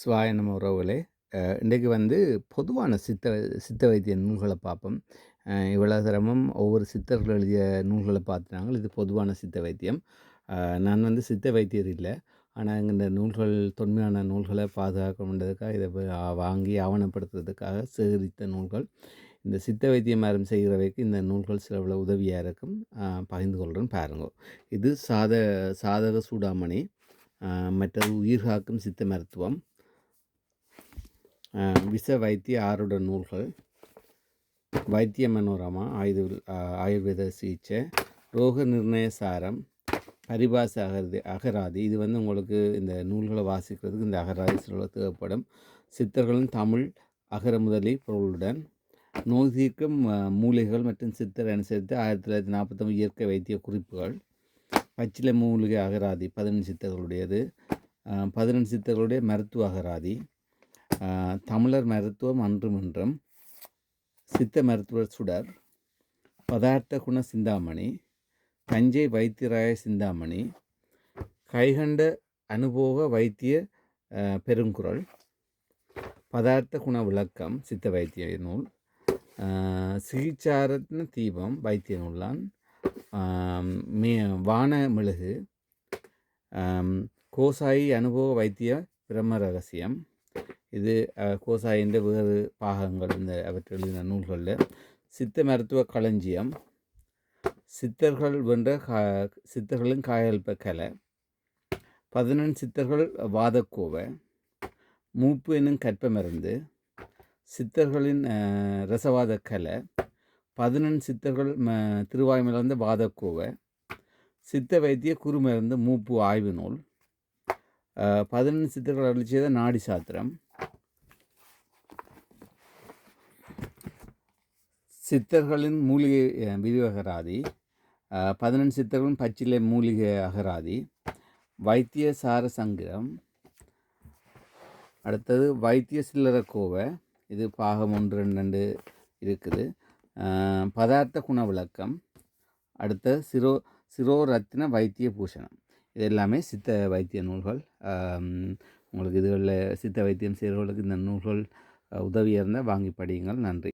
சுவாய உறவுகளே. இன்றைக்கு வந்து பொதுவான சித்த சித்த வைத்திய நூல்களை பார்ப்போம். இவ்வளோ இவ்வளவு ஒவ்வொரு சித்தர்கள் எழுதிய நூல்களை பார்த்துனாங்க இது பொதுவான சித்த வைத்தியம். நான் வந்து சித்த வைத்தியர் இல்லை. ஆனால் இந்த நூல்கள் தொன்மையான நூல்களை பாதுகாக்க பாதுகாக்கணுன்றதுக்காக இதை வாங்கி ஆவணப்படுத்துறதுக்காக சேகரித்த நூல்கள். இந்த சித்த வைத்தியம் யாரும் செய்கிறவைக்கு இந்த நூல்கள் சிலவில் உதவியாக இருக்கும். பகிர்ந்து கொள்கிறேன் பாருங்க. இது சாத சாதக சூடாமணி. மற்றது உயிர்காக்கும் சித்த மருத்துவம். விஷ வைத்திய ஆருட நூல்கள். வைத்திய மனோரமா ஆயுத ஆயுர்வேத சிகிச்சை ரோக நிர்ணய சாரம் பரிபாச அகராதி அகராதி. இது வந்து உங்களுக்கு இந்த நூல்களை வாசிக்கிறதுக்கு இந்த அகராதி சொல்ல தேவைப்படும். சித்தர்களின் தமிழ் அகர முதலி பொருளுடன் நோய் தீர்க்கும் மூலிகைகள் மற்றும் சித்தர் அனுசரித்து ஆயிரத்தி தொள்ளாயிரத்தி நாற்பத்தொம்பது இயற்கை வைத்திய குறிப்புகள். பச்சிலை மூலிகை அகராதி பதினெண்டு சித்தர்களுடையது. அஹ், சித்தர்களுடைய மருத்துவ அகராதி. தமிழர் மருத்துவம் அன்றுமன்றம் சித்த மருத்துவர் சுடர் பதார்த்த குண சிந்தாமணி தஞ்சை வைத்தியராய சிந்தாமணி கைகண்ட அனுபோக வைத்திய பெருங்குரல் பெருங்குறள் பதார்த்த குண விளக்கம் சித்த வைத்திய நூல் சிகிச்சாரத்ன தீபம் வைத்திய நூலான் மே வான மெழுகு கோசாயி அனுபவ வைத்திய பிரம்ம ரகசியம் இது அஹ், கோசாயின் வேறு பாகங்கள் இந்த அவற்றில் எழுதின நூல்களில். சித்த மருத்துவ களஞ்சியம். சித்தர்கள் வென்ற கா சித்தர்களின் காயல்ப கலை. பதினெண் சித்தர்கள் வாதக்கோவை. மூப்பு என்னும் கற்ப மருந்து. சித்தர்களின் ரசவாத கலை. பதினெண் சித்தர்கள் ம திருவாய்மலர்ந்த வாதக்கோவை. சித்த வைத்திய குறுமருந்து மூப்பு ஆய்வு நூல். பதினெண் சித்தர்கள் அருளி செய்த நாடி சாத்திரம். சித்தர்களின் மூலிகை அஹ், விரிவகராதி பதினெண்டு பதினெண் சித்தர்களின் பச்சிலை மூலிகை அகராதி வைத்திய சார சங்கிரம் அடுத்தது வைத்திய சில்லற கோவை இது பாகம் ஒன்று ரெண்டு ரெண்டு இருக்குது. பதார்த்த குண விளக்கம் அடுத்த சிரோ சிரோரத்ன வைத்திய பூஷணம். இது எல்லாமே சித்த வைத்திய நூல்கள். உங்களுக்கு இதுகளில் சித்த வைத்தியம் செய்கிறவர்களுக்கு இந்த நூல்கள் உதவியாக இருந்தால் வாங்கி படியுங்கள். நன்றி.